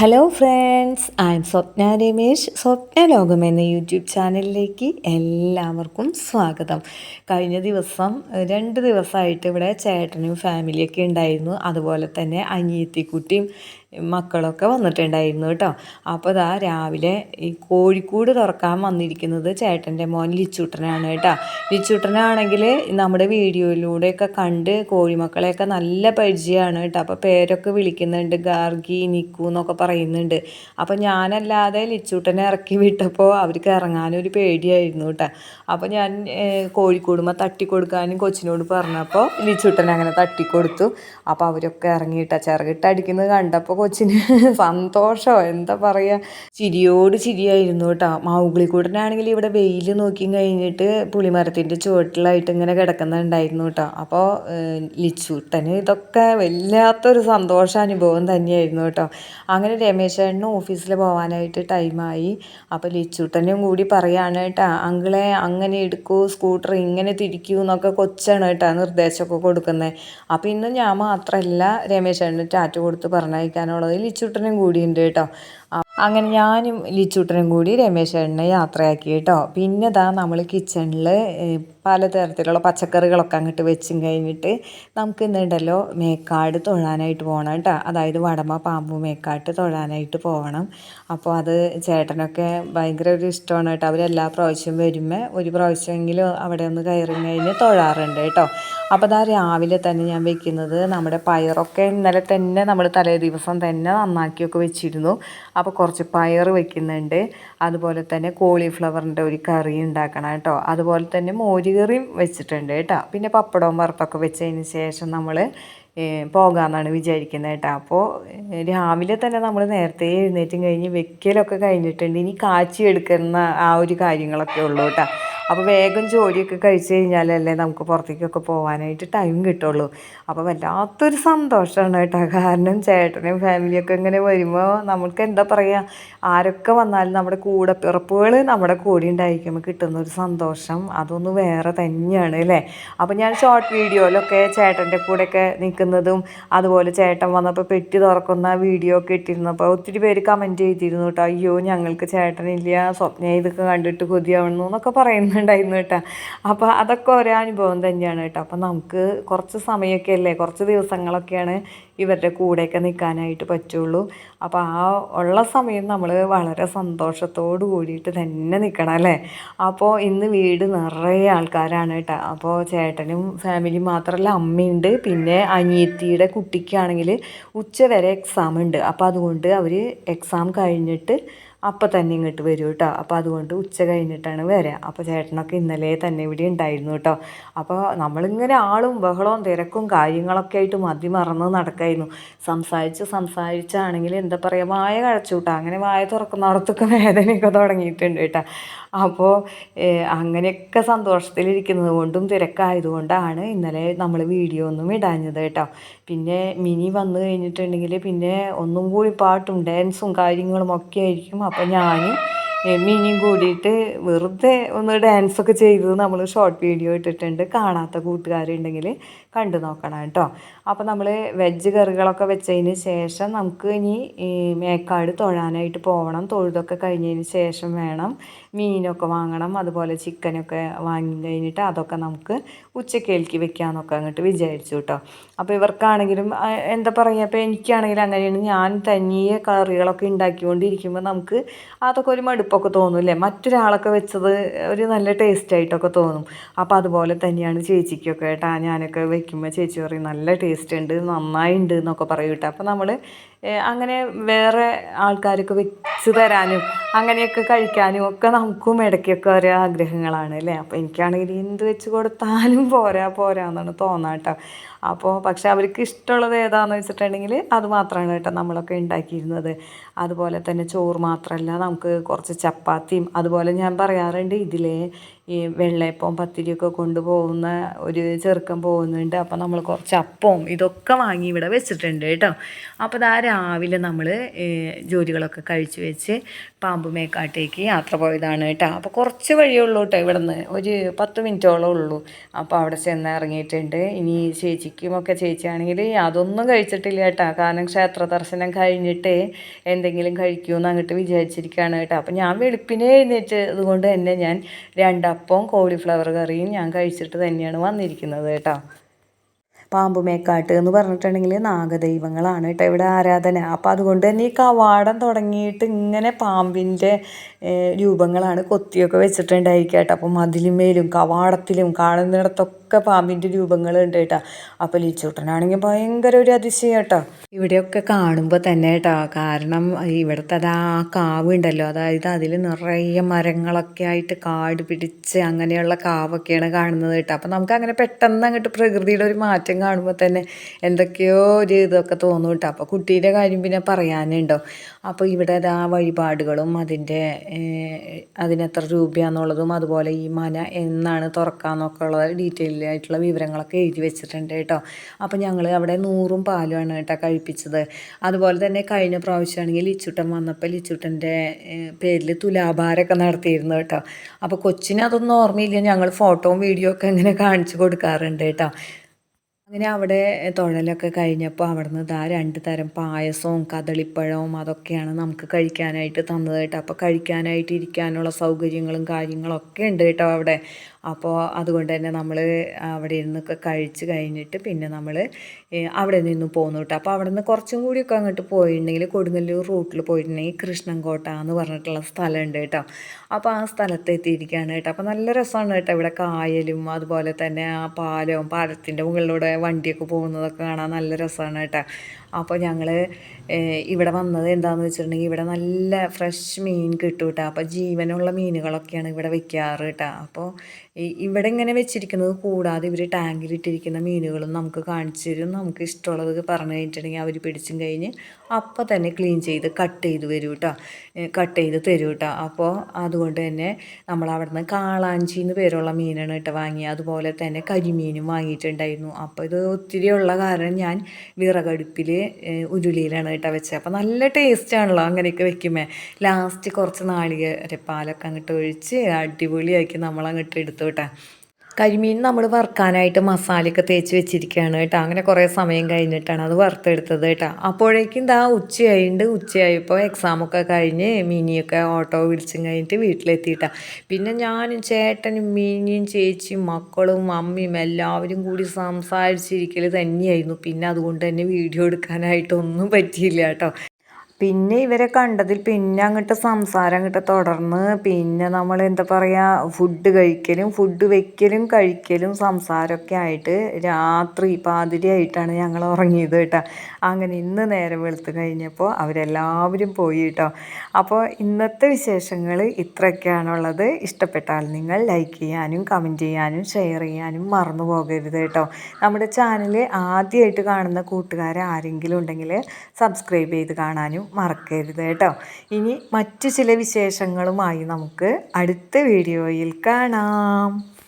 Hello friends I am Swapna Ramesh Swapna ലോകം എന്ന YouTube ചാനലിലേക്ക് എല്ലാവർക്കും സ്വാഗതം. കഴിഞ്ഞ ദിവസം രണ്ട് ദിവസമായിട്ട് ഇവിടെ ചേട്ടനും ഫാമിലിയൊക്കെ ഉണ്ടായിരുന്നു. അതുപോലെ തന്നെ അനിയത്തിക്കുട്ടിയും മക്കളൊക്കെ വന്നിട്ടുണ്ടായിരുന്നു കേട്ടോ. അപ്പോൾ ഇതാ രാവിലെ ഈ കോഴിക്കൂട് തുറക്കാൻ വന്നിരിക്കുന്നത് ചേട്ടന്റെ മോൻ ലിച്ചൂട്ടനാണ് കേട്ടോ. ലിച്ചൂട്ടനാണെങ്കിൽ നമ്മുടെ വീഡിയോയിലൂടെയൊക്കെ കണ്ട് കോഴിമക്കളെയൊക്കെ നല്ല പരിചയമാണ് കേട്ടോ. അപ്പോൾ പേരൊക്കെ വിളിക്കുന്നുണ്ട് ഗാർഗി നിക്കു എന്നൊക്കെ പറയുന്നുണ്ട്. അപ്പോൾ ഞാനല്ലാതെ ലിച്ചൂട്ടനെ ഇറക്കി വിട്ടപ്പോൾ അവർക്ക് ഇറങ്ങാനൊരു പേടിയായിരുന്നു കേട്ടോ. അപ്പോൾ ഞാൻ കോഴിക്കൂടുമ്പോൾ തട്ടിക്കൊടുക്കാനും കൊച്ചിനോട് പറഞ്ഞപ്പോൾ ലിച്ചൂട്ടനെ അങ്ങനെ തട്ടിക്കൊടുത്തു. അപ്പോൾ അവരൊക്കെ ഇറങ്ങിയിട്ടാണ് ചിറകിട്ട് അടിക്കുന്നത് കണ്ടപ്പോൾ കൊച്ചിന് സന്തോഷമോ എന്താ പറയുക ചിരിയോട് ചിരിയായിരുന്നു കേട്ടോ. മൗഗ്ലിക്കൂടനാണെങ്കിൽ ഇവിടെ വെയിൽ നോക്കി കഴിഞ്ഞിട്ട് പുളിമരത്തിന്റെ ചുവട്ടിലായിട്ട് ഇങ്ങനെ കിടക്കുന്നുണ്ടായിരുന്നു കേട്ടോ. അപ്പോൾ ലിച്ചൂട്ടന് ഇതൊക്കെ വല്ലാത്തൊരു സന്തോഷാനുഭവം തന്നെയായിരുന്നു കേട്ടോ. അങ്ങനെ രമേശേട്ടന് ഓഫീസിൽ പോകാനായിട്ട് ടൈമായി. അപ്പോൾ ലിച്ചൂട്ടനും കൂടി പറയാണ് കേട്ടോ അങ്കിളെ അങ്ങനെ എടുക്കൂ സ്കൂട്ടർ ഇങ്ങനെ തിരിക്കൂ എന്നൊക്കെ കൊച്ചാണ് കേട്ടോ നിർദ്ദേശമൊക്കെ കൊടുക്കുന്നത് അപ്പോൾ ഇന്ന് ഞാൻ മാത്രമല്ല രമേശേട്ടന് ടാറ്റ കൊടുത്ത് പറഞ്ഞയക്കാനുള്ളത് ലിച്ചൂട്ടനും കൂടിയുണ്ട് കേട്ടോ. അങ്ങനെ ഞാനും ലിച്ചൂട്ടനും കൂടി രമേശ് ചേട്ടനെ യാത്രയാക്കി കേട്ടോ. പിന്നെ ഇതാ നമ്മൾ കിച്ചണിൽ പലതരത്തിലുള്ള പച്ചക്കറികളൊക്കെ അങ്ങോട്ട് വെച്ചും കഴിഞ്ഞിട്ട് നമുക്ക് ഇന്നുണ്ടല്ലോ മേക്കാട് തൊഴാനായിട്ട് പോകണം കേട്ടോ. അതായത് വടമ പാമ്പു മേക്കാട്ട് തൊഴാനായിട്ട് പോകണം. അപ്പോൾ അത് ചേട്ടനൊക്കെ ഭയങ്കര ഒരു ഇഷ്ടമാണ് കേട്ടോ. അവരെല്ലാ പ്രാവശ്യം വരുമ്പോൾ ഒരു പ്രാവശ്യമെങ്കിലും അവിടെ ഒന്ന് കയറി കഴിഞ്ഞ് തൊഴാറുണ്ട് കേട്ടോ. അപ്പോൾ അതാ രാവിലെ തന്നെ ഞാൻ വെക്കുന്നത് നമ്മുടെ പയറൊക്കെ ഇന്നലെ തന്നെ നമ്മൾ തലേ ദിവസം തന്നെ നന്നാക്കിയൊക്കെ വെച്ചിരുന്നു. അപ്പോൾ കുറച്ച് പയർ വെക്കുന്നുണ്ട്. അതുപോലെ തന്നെ കോളിഫ്ലവറിന്റെ ഒരു കറി ഉണ്ടാക്കണം കേട്ടോ. അതുപോലെ തന്നെ മോര് കറിയും വെച്ചിട്ടുണ്ട് കേട്ടോ. പിന്നെ പപ്പടവും വറുപ്പൊക്കെ വെച്ചതിന് ശേഷം നമ്മൾ പോകാമെന്നാണ് വിചാരിക്കുന്നത് കേട്ടോ. അപ്പോൾ രാവിലെ തന്നെ നമ്മൾ നേരത്തെ എഴുന്നേറ്റും കഴിഞ്ഞ് വെക്കലൊക്കെ കഴിഞ്ഞിട്ടുണ്ട്. ഇനി കാച്ചി എടുക്കുന്ന ആ ഒരു കാര്യങ്ങളൊക്കെ ഉള്ളൂ കേട്ടോ. അപ്പോൾ വേഗം ജോലിയൊക്കെ കഴിച്ച് കഴിഞ്ഞാലല്ലേ നമുക്ക് പുറത്തേക്കൊക്കെ പോകാനായിട്ട് ടൈം കിട്ടുള്ളൂ. അപ്പോൾ വല്ലാത്തൊരു സന്തോഷമാണ് കേട്ടോ. കാരണം ചേട്ടനും ഫാമിലിയൊക്കെ ഇങ്ങനെ വരുമ്പോൾ നമുക്ക് എന്താ പറയുക ആരൊക്കെ വന്നാലും നമ്മുടെ കൂടെ പിറപ്പുകൾ നമ്മുടെ കൂടെ ഉണ്ടായിരിക്കുമ്പോൾ കിട്ടുന്ന ഒരു സന്തോഷം. അതൊന്ന് വേറെ തന്നെയാണ് അല്ലേ? അപ്പോൾ ഞാൻ ഷോർട്ട് വീഡിയോയിലൊക്കെ ചേട്ടന്റെ കൂടെയൊക്കെ നിൽക്കുന്നതും അതുപോലെ ചേട്ടൻ വന്നപ്പോൾ പെട്ടി തുറക്കുന്ന വീഡിയോ ഒക്കെ ഇട്ടിരുന്നപ്പോൾ ഒത്തിരി പേര് കമന്റ് ചെയ്തിരുന്നു കേട്ടോ. അയ്യോ ഞങ്ങൾക്ക് ചേട്ടനില്ല. സ്വപ്ന ഇതൊക്കെ കണ്ടിട്ട് കൊതിയാവണമെന്നൊക്കെ എന്നൊക്കെ പറയുന്നു ഉണ്ടായിരുന്നു കേട്ടോ. അപ്പോൾ അതൊക്കെ ഒരേ അനുഭവം തന്നെയാണ് കേട്ടോ. അപ്പോൾ നമുക്ക് കുറച്ച് സമയമൊക്കെ അല്ലേ? കുറച്ച് ദിവസങ്ങളൊക്കെയാണ് ഇവരുടെ കൂടെയൊക്കെ നിൽക്കാനായിട്ട് പറ്റുള്ളൂ. അപ്പോൾ ആ ഉള്ള സമയം നമ്മൾ വളരെ സന്തോഷത്തോട് കൂടിയിട്ട് തന്നെ നിൽക്കണം അല്ലേ? അപ്പോൾ ഇന്ന് വീട് നിറയെ ആൾക്കാരാണ് കേട്ടോ. അപ്പോൾ ചേട്ടനും ഫാമിലി മാത്രമല്ല അമ്മയുണ്ട്. പിന്നെ അനിയത്തിയുടെ കുട്ടിക്കാണെങ്കിൽ ഉച്ച വരെ എക്സാം ഉണ്ട്. അപ്പോൾ അതുകൊണ്ട് അവർ എക്സാം കഴിഞ്ഞിട്ട് അപ്പം തന്നെ ഇങ്ങോട്ട് വരും കേട്ടോ അപ്പോൾ അതുകൊണ്ട് ഉച്ച കഴിഞ്ഞിട്ടാണ് വരിക അപ്പോൾ ചേട്ടനൊക്കെ ഇന്നലെ തന്നെ ഇവിടെ ഉണ്ടായിരുന്നു കേട്ടോ അപ്പോൾ നമ്മളിങ്ങനെ ആളും ബഹളവും തിരക്കും കാര്യങ്ങളൊക്കെ ആയിട്ട് മതി മറന്ന് നടക്കായിരുന്നു. സംസാരിച്ച് സംസാരിച്ചാണെങ്കിൽ എന്താ പറയുക വായ കഴിച്ചു കേട്ടോ അങ്ങനെ വായ തുറക്കുന്നിടത്തൊക്കെ വേദനയൊക്കെ തുടങ്ങിയിട്ടുണ്ട് കേട്ടോ അപ്പോൾ അങ്ങനെയൊക്കെ സന്തോഷത്തിലിരിക്കുന്നത് കൊണ്ടും തിരക്കായതുകൊണ്ടാണ് ഇന്നലെ നമ്മൾ വീഡിയോ ഒന്നും ഇടാഞ്ഞത് കേട്ടോ പിന്നെ മിനി വന്നു കഴിഞ്ഞിട്ടുണ്ടെങ്കിൽ പിന്നെ ഒന്നും കൂടി പാട്ടും ഡാൻസും കാര്യങ്ങളും ഒക്കെ ആയിരിക്കും. അപ്പോൾ ഞാൻ മിനിയും കൂടിയിട്ട് വെറുതെ ഒന്ന് ഡാൻസൊക്കെ ചെയ്ത് നമ്മൾ ഷോർട്ട് വീഡിയോ ഇട്ടിട്ടുണ്ട്. കാണാത്ത കൂട്ടുകാരുണ്ടെങ്കിൽ കണ്ടു നോക്കണം കേട്ടോ. അപ്പോൾ നമ്മൾ വെജ് കറികളൊക്കെ വെച്ചതിന് ശേഷം നമുക്ക് ഇനി മേക്കാട് തൊഴാനായിട്ട് പോകണം തൊഴുതൊക്കെ കഴിഞ്ഞതിന് ശേഷം വേണം. മീനൊക്കെ വാങ്ങണം. അതുപോലെ ചിക്കനൊക്കെ വാങ്ങി കഴിഞ്ഞിട്ട് അതൊക്കെ നമുക്ക് ഉച്ചക്കേൽക്ക് വെക്കാമെന്നൊക്കെ അങ്ങോട്ട് വിചാരിച്ചു കേട്ടോ. അപ്പോൾ ഇവർക്കാണെങ്കിലും എന്താ പറയുക ഇപ്പോൾ എനിക്കാണെങ്കിലും അങ്ങനെയാണ്. ഞാൻ തനിയെ കറികളൊക്കെ ഉണ്ടാക്കിക്കൊണ്ടിരിക്കുമ്പോൾ നമുക്ക് അതൊക്കെ ഒരു മടുപ്പൊക്കെ തോന്നും മറ്റൊരാളൊക്കെ വെച്ചത് ഒരു നല്ല ടേസ്റ്റ് ആയിട്ടൊക്കെ തോന്നും. അപ്പോൾ അതുപോലെ തന്നെയാണ് ചേച്ചിക്കൊക്കെ കേട്ടോ ഞാനൊക്കെ വെക്കുമ്പോൾ ചേച്ചി പറയും നല്ല ടേസ്റ്റ് ഉണ്ട് നന്നായി ഉണ്ട് എന്നൊക്കെ പറയും കേട്ടോ. അപ്പോൾ നമ്മൾ അങ്ങനെ വേറെ ആൾക്കാർക്ക് വെച്ച് തരാനും അങ്ങനെയൊക്കെ കഴിക്കാനും ഒക്കെ നമുക്കും ഇടയ്ക്കൊക്കെ ഓരോ ആഗ്രഹങ്ങളാണ് അല്ലേ? അപ്പോൾ എനിക്കാണെങ്കിൽ എന്ത് വെച്ച് കൊടുത്താലും പോരാ പോരാ എന്നാണ് കേട്ടോ അപ്പോൾ പക്ഷെ അവർക്ക് ഇഷ്ടമുള്ളത് ഏതാണെന്ന് വെച്ചിട്ടുണ്ടെങ്കിൽ അത് മാത്രമാണ് കേട്ടോ നമ്മളൊക്കെ ഉണ്ടാക്കിയിരുന്നത്. അതുപോലെ തന്നെ ചോറ് മാത്രമല്ല നമുക്ക് കുറച്ച് ചപ്പാത്തിയും അതുപോലെ ഞാൻ പറയാറുണ്ട് ഇതിലെ ഈ വെള്ളയപ്പവും പത്തിരിയൊക്കെ കൊണ്ടുപോകുന്ന ഒരു ചെറുക്കം പോകുന്നുണ്ട്. അപ്പോൾ നമ്മൾ കുറച്ച് അപ്പവും ഇതൊക്കെ വാങ്ങി ഇവിടെ വെച്ചിട്ടുണ്ട് കേട്ടോ അപ്പോൾ ഇതാ രാവിലെ നമ്മൾ ജോലികളൊക്കെ കഴിച്ചു വെച്ച് പാമ്പുമേക്കാട്ടേക്ക് യാത്ര പോയതാണ് കേട്ടോ. അപ്പോൾ കുറച്ച് വഴിയേ ഉള്ളൂ കേട്ടോ ഇവിടെ നിന്ന് ഒരു പത്ത് മിനിറ്റോളം ഉള്ളൂ. അപ്പോൾ അവിടെ ചെന്ന് ഇറങ്ങിയിട്ടുണ്ട്. ഇനി ചേച്ചിക്കും ഒക്കെ ചേച്ചിയാണെങ്കിൽ അതൊന്നും കഴിച്ചിട്ടില്ല കേട്ടോ. കാരണം ക്ഷേത്ര ദർശനം കഴിഞ്ഞിട്ട് എന്തെങ്കിലും കഴിക്കുമെന്ന് അങ്ങോട്ട് വിചാരിച്ചിരിക്കുകയാണ് കേട്ടോ. അപ്പോൾ ഞാൻ വെളുപ്പിനെ എഴുന്നേറ്റ് അതുകൊണ്ട് തന്നെ ഞാൻ രണ്ടപ്പവും കോളിഫ്ലവർ കറിയും ഞാൻ കഴിച്ചിട്ട് തന്നെയാണ് വന്നിരിക്കുന്നത് കേട്ടോ. പാമ്പുമേക്കാട്ട് എന്ന് പറഞ്ഞിട്ടുണ്ടെങ്കിൽ നാഗദൈവങ്ങളാണ് കേട്ടോ ഇവിടെ ആരാധന. അപ്പോൾ അതുകൊണ്ട് തന്നെ ഈ കവാടം തുടങ്ങിയിട്ട് ഇങ്ങനെ പാമ്പിന്റെ രൂപങ്ങളാണ് കൊത്തിയൊക്കെ വെച്ചിട്ടുണ്ടായിരിക്കുക കേട്ടോ. അപ്പോൾ മതിലുമേലും കവാടത്തിലും കാണുന്നിടത്തൊക്കെ പാമ്പിന്റെ രൂപങ്ങൾ ഉണ്ട് കേട്ടോ. അപ്പോൾ ലിച്ചൂട്ടനാണെങ്കിൽ ഭയങ്കര ഒരു അതിശയം കേട്ടോ. ഇവിടെയൊക്കെ കാണുമ്പോൾ തന്നെ കേട്ടോ. കാരണം ഇവിടുത്തെ അത് ആ കാവ് ഉണ്ടല്ലോ അതായത് അതിൽ നിറയെ മരങ്ങളൊക്കെ ആയിട്ട് കാട് പിടിച്ച് അങ്ങനെയുള്ള കാവൊക്കെയാണ് കാണുന്നത് കേട്ടോ. അപ്പോൾ നമുക്ക് അങ്ങനെ പെട്ടെന്ന് അങ്ങോട്ട് പ്രകൃതിയുടെ ഒരു മാറ്റം കാണുമ്പോൾ തന്നെ എന്തൊക്കെയോ ഒരു ഇതൊക്കെ തോന്നും കേട്ടോ. അപ്പോൾ കുട്ടീന്റെ കാര്യം പിന്നെ പറയാനുണ്ടോ? അപ്പോൾ ഇവിടെ ആ വഴിപാടുകളും അതിന്റെ അതിനെത്ര രൂപയാണെന്നുള്ളതും അതുപോലെ ഈ മന എന്നാണ് തുറക്കാന്നൊക്കെ ഉള്ള ഡീറ്റെയിൽ ആയിട്ടുള്ള വിവരങ്ങളൊക്കെ എഴുതി വെച്ചിട്ടുണ്ട് കേട്ടോ. അപ്പോൾ ഞങ്ങൾ അവിടെ നൂറും പാലുമാണ് കേട്ടോ കഴിപ്പിച്ചത്. അതുപോലെ തന്നെ കഴിഞ്ഞ പ്രാവശ്യമാണെങ്കിൽ ലിച്ചുട്ടൻ വന്നപ്പോൾ ലിച്ചുട്ടന്റെ പേരിൽ തുലാഭാരമൊക്കെ നടത്തിയിരുന്നു കേട്ടോ. അപ്പോൾ കൊച്ചിന് അതൊന്നും ഓർമ്മയില്ല. ഞങ്ങൾ ഫോട്ടോയും വീഡിയോ ഒക്കെ ഇങ്ങനെ കാണിച്ചു കൊടുക്കാറുണ്ട് കേട്ടോ. അങ്ങനെ അവിടെ തൊഴലൊക്കെ കഴിഞ്ഞപ്പോൾ അവിടുന്ന് ഇതാ രണ്ട് തരം പായസവും കദളിപ്പഴവും അതൊക്കെയാണ് നമുക്ക് കഴിക്കാനായിട്ട് തന്നത് കേട്ടോ. അപ്പോൾ കഴിക്കാനായിട്ട് ഇരിക്കാനുള്ള സൗകര്യങ്ങളും കാര്യങ്ങളൊക്കെ ഉണ്ട് കേട്ടോ അവിടെ. അപ്പോൾ അതുകൊണ്ട് തന്നെ നമ്മൾ അവിടെ ഇരുന്നൊക്കെ കഴിച്ച് കഴിഞ്ഞിട്ട് പിന്നെ നമ്മൾ അവിടെ നിന്ന് പോന്നു കേട്ടോ. അപ്പോൾ അവിടെ നിന്ന് കുറച്ചും കൂടിയൊക്കെ അങ്ങോട്ട് പോയിട്ടുണ്ടെങ്കിൽ കൊടുങ്ങല്ലൂർ റൂട്ടിൽ പോയിട്ടുണ്ടെങ്കിൽ കൃഷ്ണൻകോട്ട എന്ന് പറഞ്ഞിട്ടുള്ള സ്ഥലമുണ്ട് കേട്ടോ. അപ്പോൾ ആ സ്ഥലത്ത് എത്തിയിരിക്കുകയാണ് കേട്ടോ. അപ്പോൾ നല്ല രസമാണ് കേട്ടോ ഇവിടെ കായലും അതുപോലെ തന്നെ ആ പാലവും പാലത്തിന്റെ മുകളിലൂടെ വണ്ടിയൊക്കെ പോകുന്നതൊക്കെ കാണാൻ നല്ല രസമാണ് കേട്ടോ. അപ്പോൾ ഞങ്ങൾ ഇവിടെ വന്നത് എന്താണെന്ന് വെച്ചിട്ടുണ്ടെങ്കിൽ ഇവിടെ നല്ല ഫ്രഷ് മീൻ കിട്ടും കേട്ടോ അപ്പോൾ ജീവനുള്ള മീനുകളൊക്കെയാണ് ഇവിടെ വെക്കാറ് കേട്ടോ അപ്പോൾ ഇവിടെ ഇങ്ങനെ വെച്ചിരിക്കുന്നത് കൂടാതെ ഇവർ ടാങ്കിലിട്ടിരിക്കുന്ന മീനുകളും നമുക്ക് കാണിച്ചു തരും. നമുക്ക് ഇഷ്ടമുള്ളത് പറഞ്ഞു കഴിഞ്ഞിട്ടുണ്ടെങ്കിൽ അവർ പിടിച്ചും കഴിഞ്ഞ് അപ്പോൾ തന്നെ ക്ലീൻ ചെയ്ത് കട്ട് ചെയ്ത് വരും കേട്ടോ കട്ട് ചെയ്ത് തരും കേട്ടോ അപ്പോൾ അതുകൊണ്ട് തന്നെ നമ്മൾ അവിടെ നിന്ന് കാളാഞ്ചി എന്ന് പേരുള്ള മീനാണ് കേട്ടോ വാങ്ങിയത് അതുപോലെ തന്നെ കരിമീനും വാങ്ങിയിട്ടുണ്ടായിരുന്നു. അപ്പോൾ ഇത് ഒത്തിരി ഉള്ള കാരണം ഞാൻ വിറകടുപ്പിൽ ഉരുളിയിലാണ് കേട്ടോ വെച്ചത്. അപ്പോൾ നല്ല ടേസ്റ്റാണല്ലോ അങ്ങനെയൊക്കെ വെക്കുമ്പോൾ ലാസ്റ്റ് കുറച്ച് നാളികേരപ്പാലൊക്കെ അങ്ങോട്ട് ഒഴിച്ച് അടിപൊളിയാക്കി നമ്മളങ്ങോട്ട് എടുത്തു കേട്ടോ. കരിമീൻ നമ്മൾ വറുക്കാനായിട്ട് മസാലയൊക്കെ തേച്ച് വെച്ചിരിക്കുകയാണ് കേട്ടോ. അങ്ങനെ കുറേ സമയം കഴിഞ്ഞിട്ടാണ് അത് വറുത്തെടുത്തത് കേട്ടോ. അപ്പോഴേക്കും ഇതാ ഉച്ചയായിട്ട് ഉച്ചയായപ്പോൾ എക്സാമൊക്കെ കഴിഞ്ഞ് മിനിയൊക്കെ ഓട്ടോ വിളിച്ചും കഴിഞ്ഞിട്ട് വീട്ടിലെത്തിയിട്ടാണ് പിന്നെ ഞാനും ചേട്ടനും മിനിയും ചേച്ചിയും മക്കളും അമ്മയും എല്ലാവരും കൂടി സംസാരിച്ചിരിക്കൽ തന്നെയായിരുന്നു. പിന്നെ അതുകൊണ്ട് തന്നെ വീഡിയോ എടുക്കാനായിട്ടൊന്നും പറ്റിയില്ല കേട്ടോ. പിന്നെ ഇവരെ കണ്ടതിൽ പിന്നെ അങ്ങോട്ട് സംസാരം അങ്ങോട്ട് തുടർന്ന് പിന്നെ നമ്മൾ എന്താ പറയുക ഫുഡ് കഴിക്കലും ഫുഡ് വെക്കലും കഴിക്കലും സംസാരമൊക്കെ ആയിട്ട് രാത്രി പാതിരി ആയിട്ടാണ് ഞങ്ങൾ ഉറങ്ങിയത് കേട്ടോ. അങ്ങനെ ഇന്ന് നേരം വെളുത്ത് കഴിഞ്ഞപ്പോൾ അവരെല്ലാവരും പോയി കേട്ടോ. അപ്പോൾ ഇന്നത്തെ വിശേഷങ്ങൾ ഇത്രയൊക്കെയാണുള്ളത്. ഇഷ്ടപ്പെട്ടാൽ നിങ്ങൾ ലൈക്ക് ചെയ്യാനും കമന്റ് ചെയ്യാനും ഷെയർ ചെയ്യാനും മറന്നു പോകരുത് കേട്ടോ. നമ്മുടെ ചാനൽ ആദ്യമായിട്ട് കാണുന്ന കൂട്ടുകാരെ ആരെങ്കിലും ഉണ്ടെങ്കിൽ സബ്സ്ക്രൈബ് ചെയ്ത് കാണാനും മറക്കരുത് കേട്ടോ. ഇനി മറ്റു ചില വിശേഷങ്ങളുമായി നമുക്ക് അടുത്ത വീഡിയോയിൽ കാണാം.